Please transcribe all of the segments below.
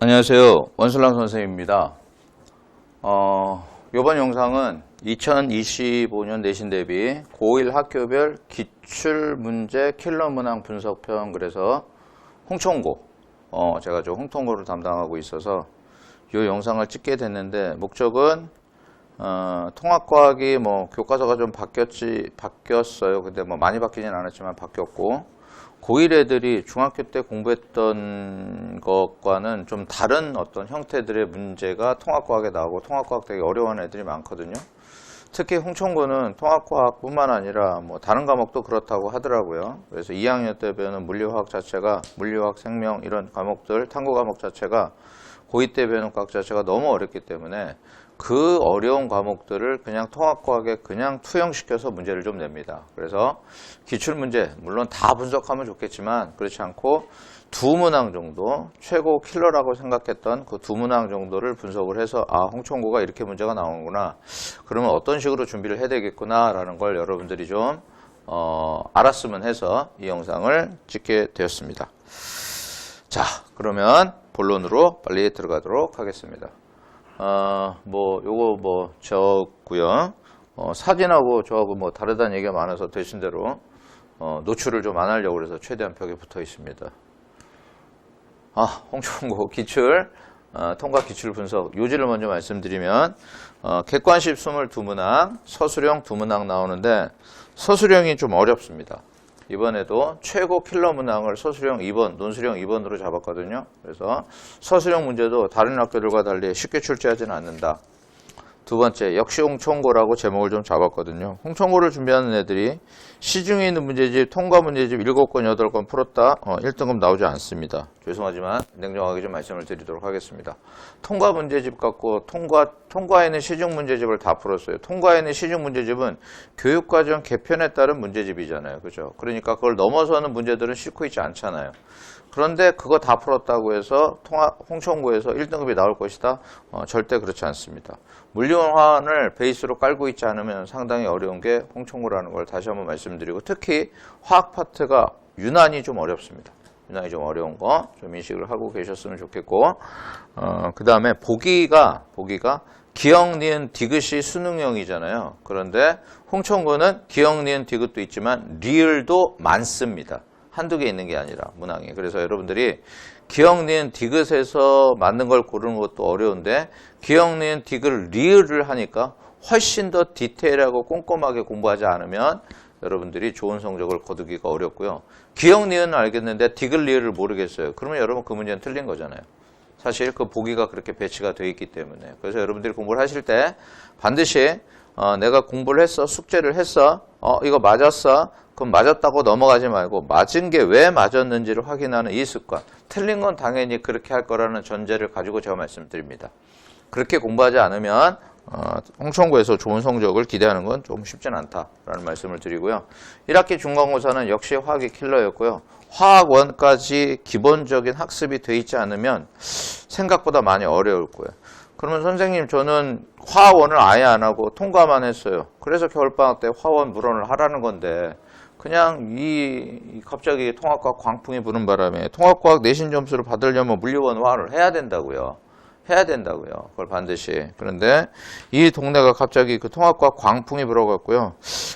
안녕하세요. 원슬람 선생님입니다. 어, 이번 영상은 2025년 내신 대비 고1 학교별 기출문제 킬러 문항 분석편 그래서 홍천고 어, 제가 좀 홍천고를 담당하고 있어서 이 영상을 찍게 됐는데 목적은 어, 통합과학이 뭐 교과서가 좀 바뀌었지 바뀌었어요. 근데 뭐 많이 바뀌진 않았지만 바뀌었고 고1 애들이 중학교 때 공부했던 것과는 좀 다른 어떤 형태들의 문제가 통합과학에 나오고 통합과학 되게 어려워하는 애들이 많거든요. 특히 홍천고는 통합과학뿐만 아니라 뭐 다른 과목도 그렇다고 하더라고요. 그래서 2학년 때 배우는 물리화학 자체가 물리화학, 생명 이런 과목들 탐구 과목 자체가 고2 때 배우는 과학 자체가 너무 어렵기 때문에 그 어려운 과목들을 그냥 통합과학에 그냥 투영시켜서 문제를 좀 냅니다. 그래서 기출문제, 물론 다 분석하면 좋겠지만 그렇지 않고 두 문항 정도, 최고 킬러라고 생각했던 그 두 문항 정도를 분석을 해서 아, 홍천고가 이렇게 문제가 나오는구나. 그러면 어떤 식으로 준비를 해야 되겠구나라는 걸 여러분들이 좀 어, 알았으면 해서 이 영상을 찍게 되었습니다. 자, 그러면 본론으로 빨리 들어가도록 하겠습니다. 어, 뭐, 요거 뭐, 적고요 어, 사진하고 저하고 뭐 다르다는 얘기가 많아서 되신 대로, 어, 노출을 좀 안 하려고 그래서 최대한 벽에 붙어 있습니다. 아, 홍천고 기출, 어, 통과 기출 분석, 요지를 먼저 말씀드리면, 어, 객관식 22문항, 서술형 2문항 나오는데, 서술형이 좀 어렵습니다. 이번에도 최고 킬러 문항을 서술형 2번, 논술형 2번으로 잡았거든요. 그래서 서술형 문제도 다른 학교들과 달리 쉽게 출제하지는 않는다. 두 번째, 역시 홍천고라고 제목을 좀 잡았거든요. 홍천고를 준비하는 애들이 시중에 있는 문제집, 통과 문제집 7건, 8건 풀었다. 어, 1등급 나오지 않습니다. 죄송하지만 냉정하게 좀 말씀을 드리도록 하겠습니다. 통과 문제집 갖고 통과, 통과에 있는 시중 문제집을 다 풀었어요. 통과에 있는 시중 문제집은 교육과정 개편에 따른 문제집이잖아요. 그죠? 그러니까 그걸 넘어서는 문제들은 싣고 있지 않잖아요. 그런데 그거 다 풀었다고 해서 홍천고에서 1등급이 나올 것이다? 어, 절대 그렇지 않습니다. 물리원환을 베이스로 깔고 있지 않으면 상당히 어려운 게 홍천고라는 걸 다시 한번 말씀드리고 특히 화학 파트가 유난히 좀 어렵습니다. 유난히 좀 어려운 거 좀 인식을 하고 계셨으면 좋겠고 어, 그 다음에 보기가 보기가 기억, 니은, 디귿이 수능형이잖아요. 그런데 홍천고는 기억, 니은, 디귿도 있지만 리을도 많습니다. 한두 개 있는 게 아니라 문항이. 그래서 여러분들이 기억, 니은, 디귿에서 맞는 걸 고르는 것도 어려운데 기억, 니은, 디귿, 리을을 하니까 훨씬 더 디테일하고 꼼꼼하게 공부하지 않으면 여러분들이 좋은 성적을 거두기가 어렵고요. 기억, 니은은 알겠는데 디귿, 리을을 모르겠어요. 그러면 여러분 그 문제는 틀린 거잖아요. 사실 그 보기가 그렇게 배치가 되어 있기 때문에. 그래서 여러분들이 공부를 하실 때 반드시 어, 내가 공부를 했어, 숙제를 했어, 어, 이거 맞았어, 그럼 맞았다고 넘어가지 말고 맞은 게 왜 맞았는지를 확인하는 이 습관. 틀린 건 당연히 그렇게 할 거라는 전제를 가지고 제가 말씀드립니다. 그렇게 공부하지 않으면 어, 홍천고에서 좋은 성적을 기대하는 건 조금 쉽진 않다라는 말씀을 드리고요. 1학기 중간고사는 역시 화학이 킬러였고요. 화학원까지 기본적인 학습이 돼 있지 않으면 생각보다 많이 어려울 거예요. 그러면 선생님 저는 화원을 아예 안 하고 통과만 했어요. 그래서 겨울방학 때 화원 물원을 하라는 건데 그냥 이이 갑자기 통합과학 광풍이 부는 바람에 통합과학 내신 점수를 받으려면 물리원 화원을 해야 된다고요. 해야 된다고요. 그걸 반드시. 그런데 이 동네가 갑자기 그 통합과학 광풍이 불어갔고요.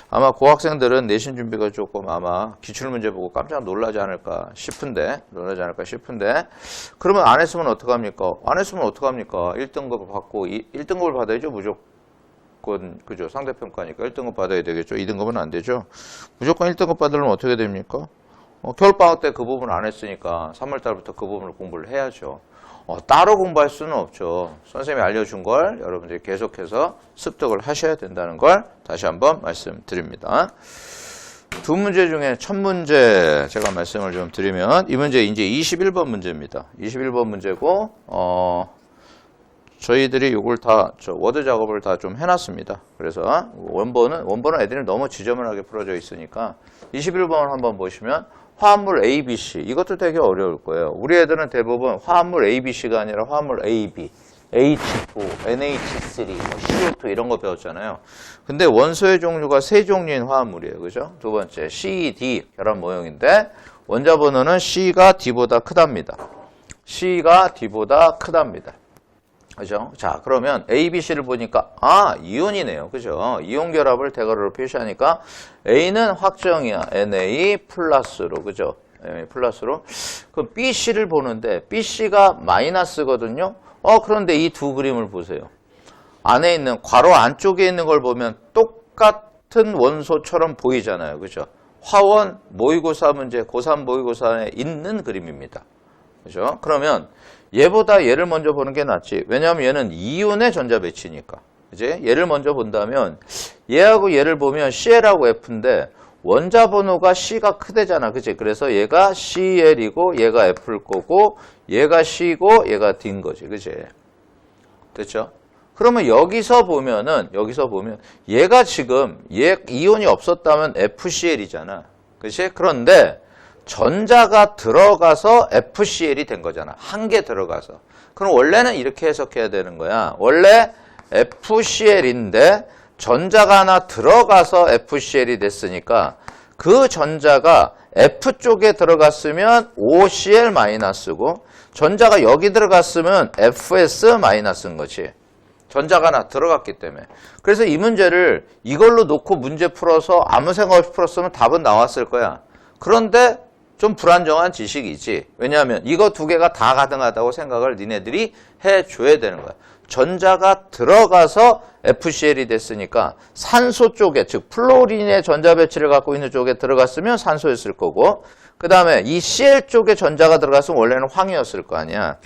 아마 고학생들은 내신 준비가 조금 아마 기출문제 보고 깜짝 놀라지 않을까 싶은데, 놀라지 않을까 싶은데, 그러면 안 했으면 어떡합니까? 안 했으면 어떡합니까? 1등급을 받고, 1등급을 받아야죠, 무조건. 그죠? 상대평가니까 1등급 받아야 되겠죠. 2등급은 안 되죠. 무조건 1등급 받으려면 어떻게 됩니까? 어, 겨울방학 때 그 부분 안 했으니까 3월달부터 그 부분을 공부를 해야죠. 어, 따로 공부할 수는 없죠. 선생님이 알려준 걸 여러분들이 계속해서 습득을 하셔야 된다는 걸 다시 한번 말씀드립니다. 두 문제 중에 첫 문제 제가 말씀을 좀 드리면 이 문제 이제 21번 문제입니다. 21번 문제고 어, 저희들이 이걸 다 저 워드 작업을 다 좀 해놨습니다. 그래서 원본은 원본은 애들이 너무 지저분하게 풀어져 있으니까 21번을 한번 보시면 화합물 A, B, C 이것도 되게 어려울 거예요. 우리 애들은 대부분 화합물 A, B, C가 아니라 화합물 A, B, H2, NH3, 뭐 CO2 이런 거 배웠잖아요. 근데 원소의 종류가 세 종류인 화합물이에요. 그죠? 두 번째 C, D 결합 모형인데 원자 번호는 C가 D보다 크답니다. C가 D보다 크답니다. 그죠? 자, 그러면 A, B, C를 보니까, 아, 이온이네요. 그죠? 이온 결합을 대괄호로 표시하니까 A는 확정이야. Na 플러스로. 그죠? 예, 플러스로. 그럼 B, C를 보는데, B, C가 마이너스거든요? 어, 그런데 이 두 그림을 보세요. 안에 있는, 괄호 안쪽에 있는 걸 보면 똑같은 원소처럼 보이잖아요. 그죠? 화원 모의고사 문제, 고3 모의고사에 있는 그림입니다. 그죠? 그러면 얘보다 얘를 먼저 보는 게 낫지. 왜냐하면 얘는 이온의 전자 배치니까. 이제 얘를 먼저 본다면 얘하고 얘를 보면 CL하고 F인데 원자 번호가 C가 크대잖아. 그치? 그래서 얘가 CL이고 얘가 F일 거고 얘가 C고 얘가 D인 거지. 그치? 됐죠? 그러면 여기서 보면은 여기서 보면 얘가 지금 얘 이온이 없었다면 FCL이잖아. 그치? 그런데 전자가 들어가서 FCL이 된 거잖아. 한 개 들어가서. 그럼 원래는 이렇게 해석해야 되는 거야. 원래 FCL인데 전자가 하나 들어가서 FCL이 됐으니까 그 전자가 F 쪽에 들어갔으면 OCl-고 전자가 여기 들어갔으면 FS-인 거지. 전자가 하나 들어갔기 때문에. 그래서 이 문제를 이걸로 놓고 문제 풀어서 아무 생각 없이 풀었으면 답은 나왔을 거야. 그런데 좀 불안정한 지식이지. 왜냐하면 이거 두 개가 다 가능하다고 생각을 니네들이 해줘야 되는 거야. 전자가 들어가서 FCL이 됐으니까 산소 쪽에, 즉 플로린의 전자 배치를 갖고 있는 쪽에 들어갔으면 산소였을 거고 그 다음에 이 CL 쪽에 전자가 들어갔으면 원래는 황이었을 거 아니야.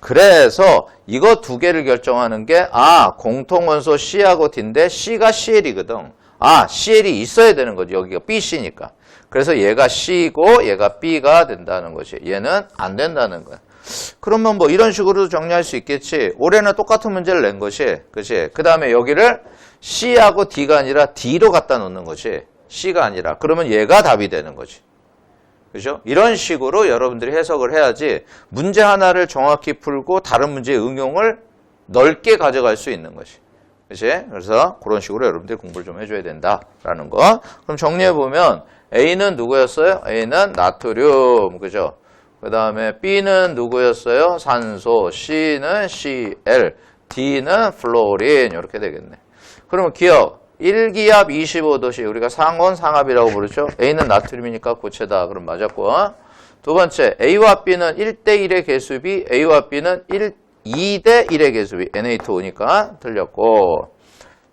그래서 이거 두 개를 결정하는 게, 아, 공통원소 C하고 D인데 C가 CL이거든. 아, CL이 있어야 되는 거지. 여기가 BC니까. 그래서 얘가 C고 얘가 B가 된다는 것이. 얘는 안 된다는 거야. 그러면 뭐 이런 식으로도 정리할 수 있겠지. 올해는 똑같은 문제를 낸 것이. 그치? 그 다음에 여기를 C하고 D가 아니라 D로 갖다 놓는 것이. C가 아니라. 그러면 얘가 답이 되는 거지. 그죠? 이런 식으로 여러분들이 해석을 해야지 문제 하나를 정확히 풀고 다른 문제의 응용을 넓게 가져갈 수 있는 것이. 그치? 그래서 그런 식으로 여러분들이 공부를 좀 해줘야 된다라는 거. 그럼 정리해보면 A는 누구였어요? A는 나트륨. 그죠? 그 다음에 B는 누구였어요? 산소. C는 Cl. D는 플로린. 이렇게 되겠네. 그러면 기억. 1기압 25도씨 우리가 상온 상압이라고 부르죠. A는 나트륨이니까 고체다. 그럼 맞았고. 두 번째 A와 B는 1대1의 개수비 A와 B는 1, 2대 1의 개수비 Na2O니까 틀렸고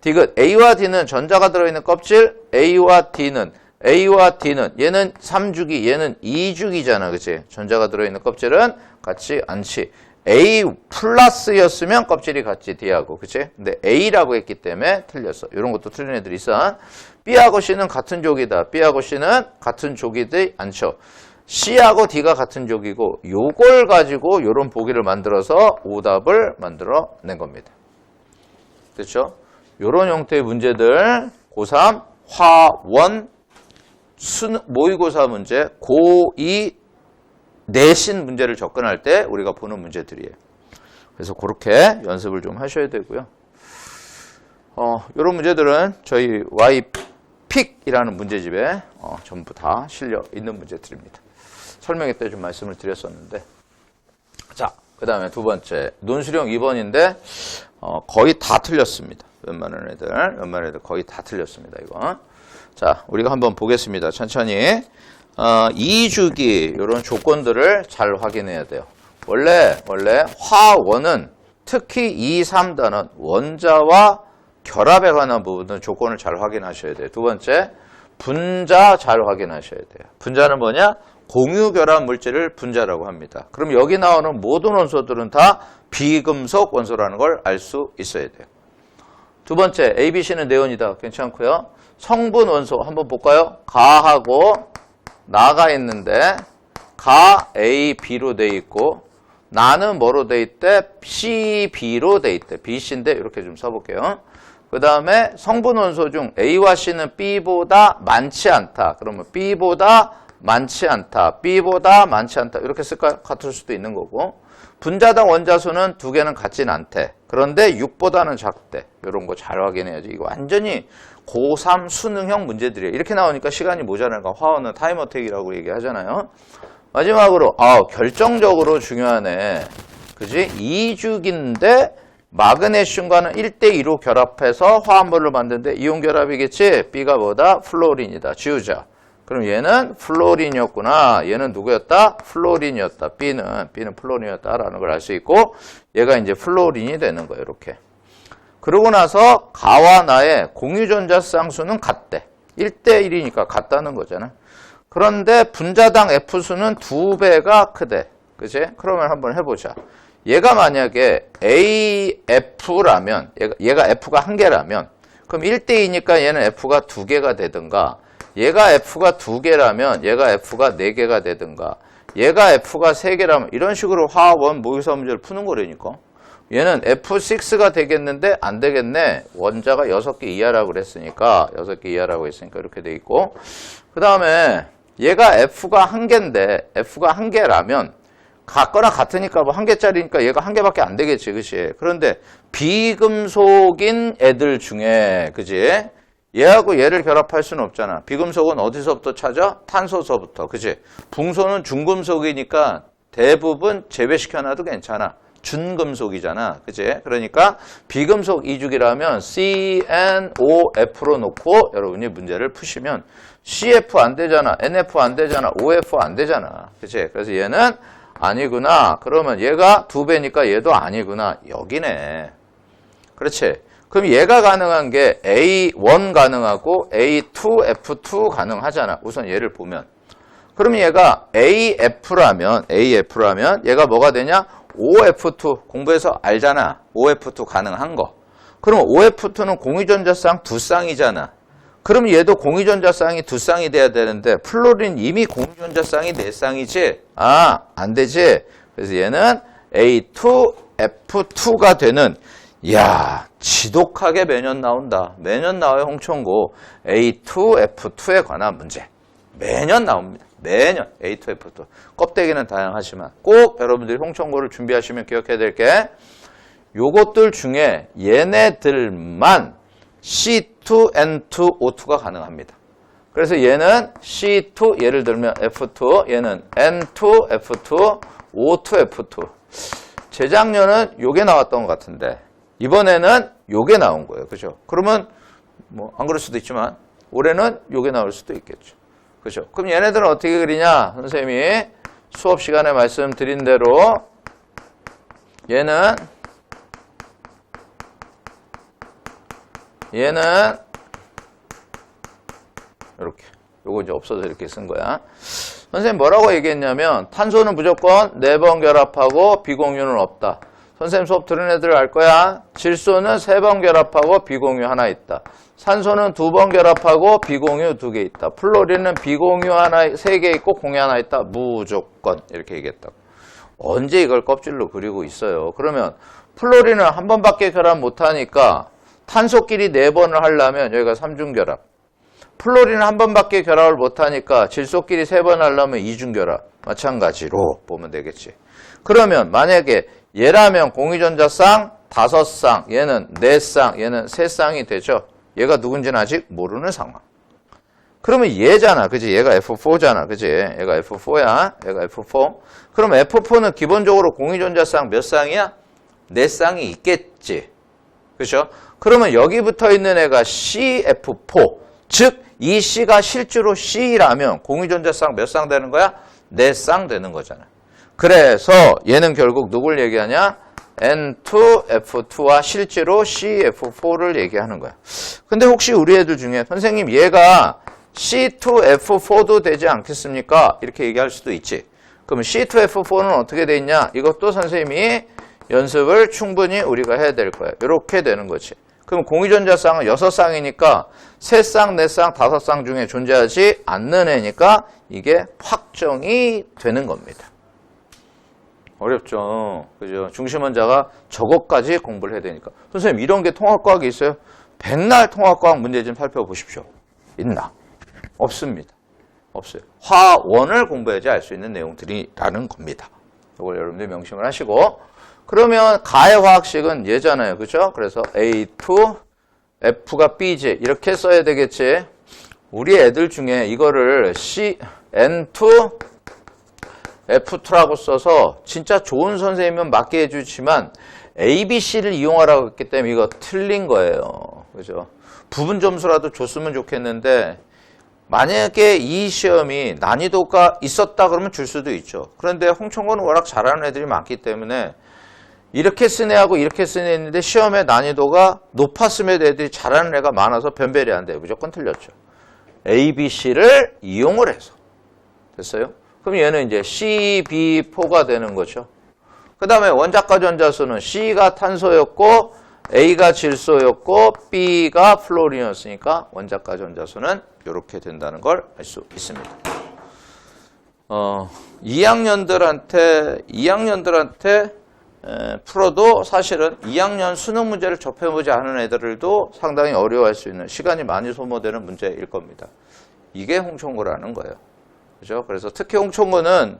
디귿 A와 D는 전자가 들어있는 껍질 A와 D는 A와 D는 얘는 3주기 얘는 2주기잖아. 그치? 전자가 들어있는 껍질은 같지 않지. A 플러스였으면 껍질이 같이 D하고, 그치? 근데 A라고 했기 때문에 틀렸어. 이런 것도 틀린 애들이 있어. B하고 C는 같은 족이다. B하고 C는 같은 족이지 않죠. C하고 D가 같은 족이고, 요걸 가지고 요런 보기를 만들어서 오답을 만들어 낸 겁니다. 됐죠? 요런 형태의 문제들, 고3, 화원, 순, 모의고사 문제, 고2, 내신 문제를 접근할 때 우리가 보는 문제들이에요. 그래서 그렇게 연습을 좀 하셔야 되고요. 어, 이런 문제들은 저희 Y픽이라는 문제집에 어, 전부 다 실려 있는 문제들입니다. 설명회 때 좀 말씀을 드렸었는데. 자, 그 다음에 두 번째. 논술형 2번인데, 어, 거의 다 틀렸습니다. 웬만한 애들, 웬만한 애들 거의 다 틀렸습니다, 이거. 자, 우리가 한번 보겠습니다. 천천히. 어, 2주기 이런 조건들을 잘 확인해야 돼요. 원래 원래 화원은 특히 2, 3단원 원자와 결합에 관한 부분은 조건을 잘 확인하셔야 돼요. 두 번째 분자 잘 확인하셔야 돼요. 분자는 뭐냐? 공유 결합 물질을 분자라고 합니다. 그럼 여기 나오는 모든 원소들은 다 비금속 원소라는 걸 알 수 있어야 돼요. 두 번째 ABC는 네온이다. 괜찮고요. 성분 원소 한번 볼까요? 가하고 나가 있는데 가 A, B로 돼 있고 나는 뭐로 돼 있대? C, B로 돼 있대. B, C인데 이렇게 좀 써볼게요. 그 다음에 성분 원소 중 A와 C는 B보다 많지 않다. 그러면 B보다 많지 않다. B보다 많지 않다. 이렇게 쓸까요? 같을 수도 있는 거고. 분자당 원자수는 두 개는 같진 않대. 그런데 6보다는 작대. 이런 거 잘 확인해야지. 이거 완전히 고3 수능형 문제들이에요. 이렇게 나오니까 시간이 모자라니까 화원은 타임어택이라고 얘기하잖아요. 마지막으로 아 결정적으로 중요하네. 그지? 이주기인데 마그네슘과는 1대2로 결합해서 화합물을 만드는데 이온 결합이겠지? B가 뭐다? 플로린이다. 지우자. 그럼 얘는 플로린이었구나. 얘는 누구였다? 플로린이었다. B는 B는 플로린이었다라는 걸 알 수 있고 얘가 이제 플로린이 되는 거예요. 이렇게. 그러고 나서 가와 나의 공유전자 쌍수는 같대. 1대1이니까 같다는 거잖아. 그런데 분자당 F수는 두 배가 크대. 그지? 그러면 한번 해보자. 얘가 만약에 AF라면, 얘가, 얘가 F가 한 개라면, 그럼 1대2니까 얘는 F가 두 개가 되든가, 얘가 F가 두 개라면 얘가 F가 네 개가 되든가, 얘가 F가 세 개라면 이런 식으로 화합원 모의사 문제를 푸는 거라니까. 얘는 F6가 되겠는데 안 되겠네. 원자가 6개 이하라고 그랬으니까 6개 이하라고 했으니까 이렇게 돼 있고 그 다음에 얘가 F가 한 개인데 F가 한 개라면 같거나 같으니까 뭐 한 개짜리니까 얘가 한 개밖에 안 되겠지 그치 그런데 비금속인 애들 중에 그지 얘하고 얘를 결합할 수는 없잖아 비금속은 어디서부터 찾아? 탄소서부터 그치 붕소는 중금속이니까 대부분 제외시켜놔도 괜찮아 준금속이잖아. 그지? 그러니까 비금속 이주기라면 CNOF로 놓고 여러분이 문제를 푸시면 CF 안 되잖아. NF 안 되잖아. OF 안 되잖아. 그지? 그래서 얘는 아니구나. 그러면 얘가 두 배니까 얘도 아니구나. 여기네. 그렇지? 그럼 얘가 가능한 게 A1 가능하고 A2, F2 가능하잖아. 우선 얘를 보면. 그럼 얘가 AF라면, AF라면 얘가 뭐가 되냐? OF2 공부해서 알잖아. OF2 가능한 거. 그럼 OF2는 공유전자 쌍 두 쌍이잖아. 그럼 얘도 공유전자 쌍이 두 쌍이 돼야 되는데 플로린 이미 공유전자 쌍이 네 쌍이지? 아, 안 되지? 그래서 얘는 A2F2가 되는 야 지독하게 매년 나온다. 매년 나와요 홍천고 A2F2에 관한 문제. 매년 나옵니다. 매년 A2F2 껍데기는 다양하지만 꼭 여러분들이 홍천고를 준비하시면 기억해야 될 게 요것들 중에 얘네들만 C2N2O2가 가능합니다. 그래서 얘는 C2 예를 들면 F2 얘는 N2F2 O2F2 재작년은 요게 나왔던 것 같은데 이번에는 요게 나온 거예요. 그죠? 그러면 뭐 안 그럴 수도 있지만 올해는 요게 나올 수도 있겠죠. 그죠? 그럼 얘네들은 어떻게 그리냐? 선생님이 수업 시간에 말씀드린 대로 얘는 얘는 이렇게 요거 이제 없어서 이렇게 쓴 거야. 선생님 뭐라고 얘기했냐면 탄소는 무조건 네 번 결합하고 비공유는 없다. 선생님 수업 들은 애들 알 거야. 질소는 세 번 결합하고 비공유 하나 있다. 산소는 두 번 결합하고 비공유 두 개 있다. 플로린은 비공유 하나 세 개 있고 공유 하나 있다. 무조건 이렇게 얘기했다고. 언제 이걸 껍질로 그리고 있어요. 그러면 플로린은 한 번밖에 결합 못 하니까 탄소끼리 네 번을 하려면 여기가 삼중 결합. 플로린은 한 번밖에 결합을 못 하니까 질소끼리 세 번 하려면 이중 결합. 마찬가지로 보면 되겠지. 그러면 만약에 얘라면 공유전자쌍 다섯 쌍, 얘는 네 쌍, 얘는 세 쌍이 되죠. 얘가 누군지는 아직 모르는 상황. 그러면 얘잖아. 그지? 얘가 F4잖아. 그지? 얘가 F4야. 얘가 F4. 그럼 F4는 기본적으로 공유전자쌍 몇 쌍이야? 네 쌍이 있겠지. 그죠? 그러면 여기 붙어 있는 애가 CF4. 즉, 이 C가 실제로 C라면 공유전자쌍 몇 쌍 되는 거야? 네 쌍 되는 거잖아. 그래서 얘는 결국 누굴 얘기하냐? N2F2와 실제로 CF4를 얘기하는 거야. 근데 혹시 우리 애들 중에 선생님 얘가 C2F4도 되지 않겠습니까? 이렇게 얘기할 수도 있지. 그럼 C2F4는 어떻게 돼 있냐? 이것도 선생님이 연습을 충분히 우리가 해야 될 거야. 이렇게 되는 거지. 그럼 공유전자쌍은 6쌍이니까 3쌍, 4쌍, 5쌍 중에 존재하지 않는 애니까 이게 확정이 되는 겁니다. 어렵죠. 그죠? 중심원자가 저것까지 공부를 해야 되니까. 선생님, 이런 게 통합과학이 있어요? 백날 통합과학 문제 좀 살펴보십시오. 있나? 없습니다. 없어요. 화원을 공부해야지 알 수 있는 내용들이라는 겁니다. 이걸 여러분들 명심을 하시고. 그러면 가의 화학식은 얘잖아요. 그죠? 그래서 A2, F가 B지. 이렇게 써야 되겠지. 우리 애들 중에 이거를 C, N2, F2라고 써서 진짜 좋은 선생님은 맞게 해주지만 A, B, C를 이용하라고 했기 때문에 이거 틀린 거예요. 그죠? 부분 점수라도 줬으면 좋겠는데 만약에 이 시험이 난이도가 있었다 그러면 줄 수도 있죠. 그런데 홍천고는 워낙 잘하는 애들이 많기 때문에 이렇게 쓴 애하고 이렇게 쓴 애 있는데 시험의 난이도가 높았음에도 애들이 잘하는 애가 많아서 변별이 안 돼요. 무조건 틀렸죠. A, B, C를 이용을 해서. 됐어요? 그럼 얘는 이제 CB4가 되는 거죠. 그 다음에 원자과 전자수는 C가 탄소였고 A가 질소였고 B가 플로린이었으니까 원자과 전자수는 이렇게 된다는 걸 알 수 있습니다. 어, 2학년들한테 2학년들한테 에, 풀어도 사실은 2학년 수능 문제를 접해보지 않은 애들도 상당히 어려워할 수 있는 시간이 많이 소모되는 문제일 겁니다. 이게 홍총고라는 거예요. 그죠? 그래서 특히 홍총고는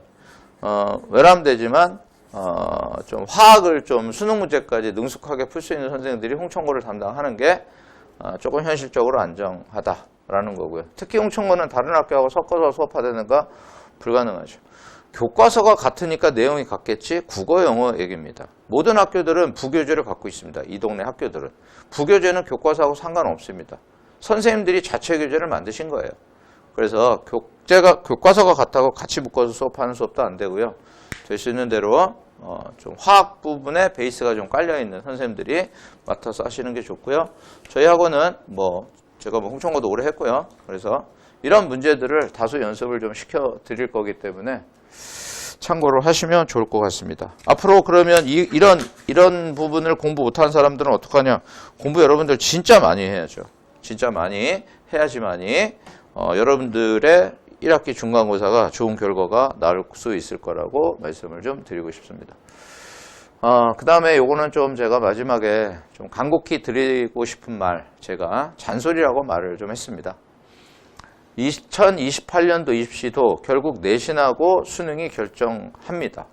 어, 외람되지만 어, 좀 화학을 좀 수능 문제까지 능숙하게 풀 수 있는 선생님들이 홍총고를 담당하는 게 어, 조금 현실적으로 안정하다라는 거고요. 특히 홍총고는 다른 학교하고 섞어서 수업하다는가 불가능하죠. 교과서가 같으니까 내용이 같겠지 국어 영어 얘기입니다. 모든 학교들은 부교재를 갖고 있습니다. 이 동네 학교들은. 부교재는 교과서하고 상관없습니다. 선생님들이 자체 교재를 만드신 거예요. 그래서 교재가 교과서가 같다고 같이 묶어서 수업하는 수업도 안 되고요. 될 수 있는 대로 어, 좀 화학 부분에 베이스가 좀 깔려 있는 선생님들이 맡아서 하시는 게 좋고요. 저희 학원은 뭐 제가 뭐 홍천고도 오래 했고요. 그래서 이런 문제들을 다소 연습을 좀 시켜 드릴 거기 때문에 참고를 하시면 좋을 것 같습니다. 앞으로 그러면 이, 이런 이런 부분을 공부 못하는 사람들은 어떡하냐? 공부 여러분들 진짜 많이 해야죠. 진짜 많이 해야지만이 어, 여러분들의 1학기 중간고사가 좋은 결과가 나올 수 있을 거라고 말씀을 좀 드리고 싶습니다. 어, 그 다음에 요거는 좀 제가 마지막에 좀 간곡히 드리고 싶은 말, 제가 잔소리라고 말을 좀 했습니다. 2028년도 입시도 결국 내신하고 수능이 결정합니다.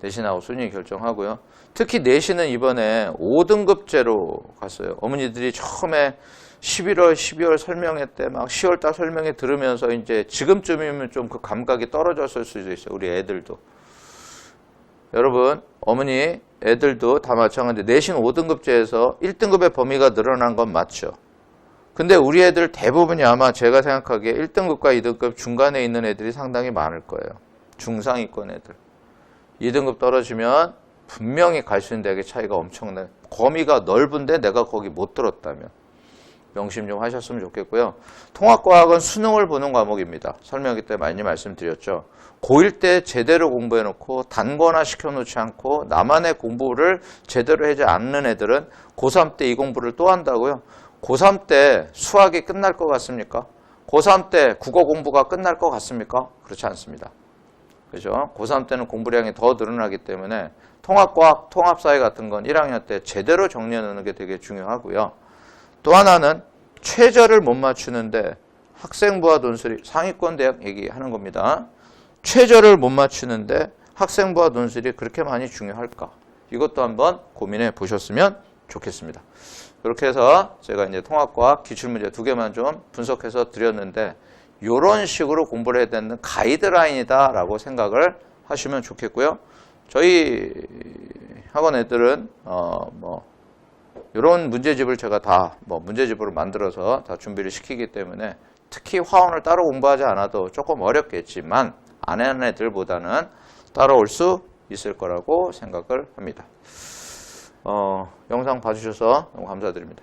내신하고 수능이 결정하고요. 특히 내신은 이번에 5등급제로 갔어요. 어머니들이 처음에 11월, 12월 설명회 때 막 10월 달 설명회 들으면서 이제 지금쯤이면 좀 그 감각이 떨어졌을 수도 있어요. 우리 애들도. 여러분, 어머니, 애들도 다 마찬가지인데 내신 5등급제에서 1등급의 범위가 늘어난 건 맞죠. 근데 우리 애들 대부분이 아마 제가 생각하기에 1등급과 2등급 중간에 있는 애들이 상당히 많을 거예요. 중상위권 애들. 2등급 떨어지면 분명히 갈 수 있는 대학의 차이가 엄청나요. 범위가 넓은데 내가 거기 못 들었다면. 명심 좀 하셨으면 좋겠고요. 통합과학은 수능을 보는 과목입니다. 설명기 때 많이 말씀드렸죠. 고1 때 제대로 공부해놓고 단거나 시켜놓지 않고 나만의 공부를 제대로 하지 않는 애들은 고3 때 이 공부를 또 한다고요. 고3 때 수학이 끝날 것 같습니까? 고3 때 국어 공부가 끝날 것 같습니까? 그렇지 않습니다. 그죠? 고3 때는 공부량이 더 늘어나기 때문에 통합과학, 통합사회 같은 건 1학년 때 제대로 정리해 놓는 게 되게 중요하고요. 또 하나는 최저를 못 맞추는데 학생부와 논술이 상위권 대학 얘기하는 겁니다. 최저를 못 맞추는데 학생부와 논술이 그렇게 많이 중요할까? 이것도 한번 고민해 보셨으면 좋겠습니다. 그렇게 해서 제가 이제 통합과학 기출문제 두 개만 좀 분석해서 드렸는데 이런 식으로 공부를 해야 되는 가이드라인이다라고 생각을 하시면 좋겠고요. 저희 학원 애들은 어뭐 이런 문제집을 제가 다 뭐 문제집으로 만들어서 다 준비를 시키기 때문에 특히 화원을 따로 공부하지 않아도 조금 어렵겠지만 안 하는 애들보다는 따라올 수 있을 거라고 생각을 합니다. 어, 영상 봐주셔서 너무 감사드립니다.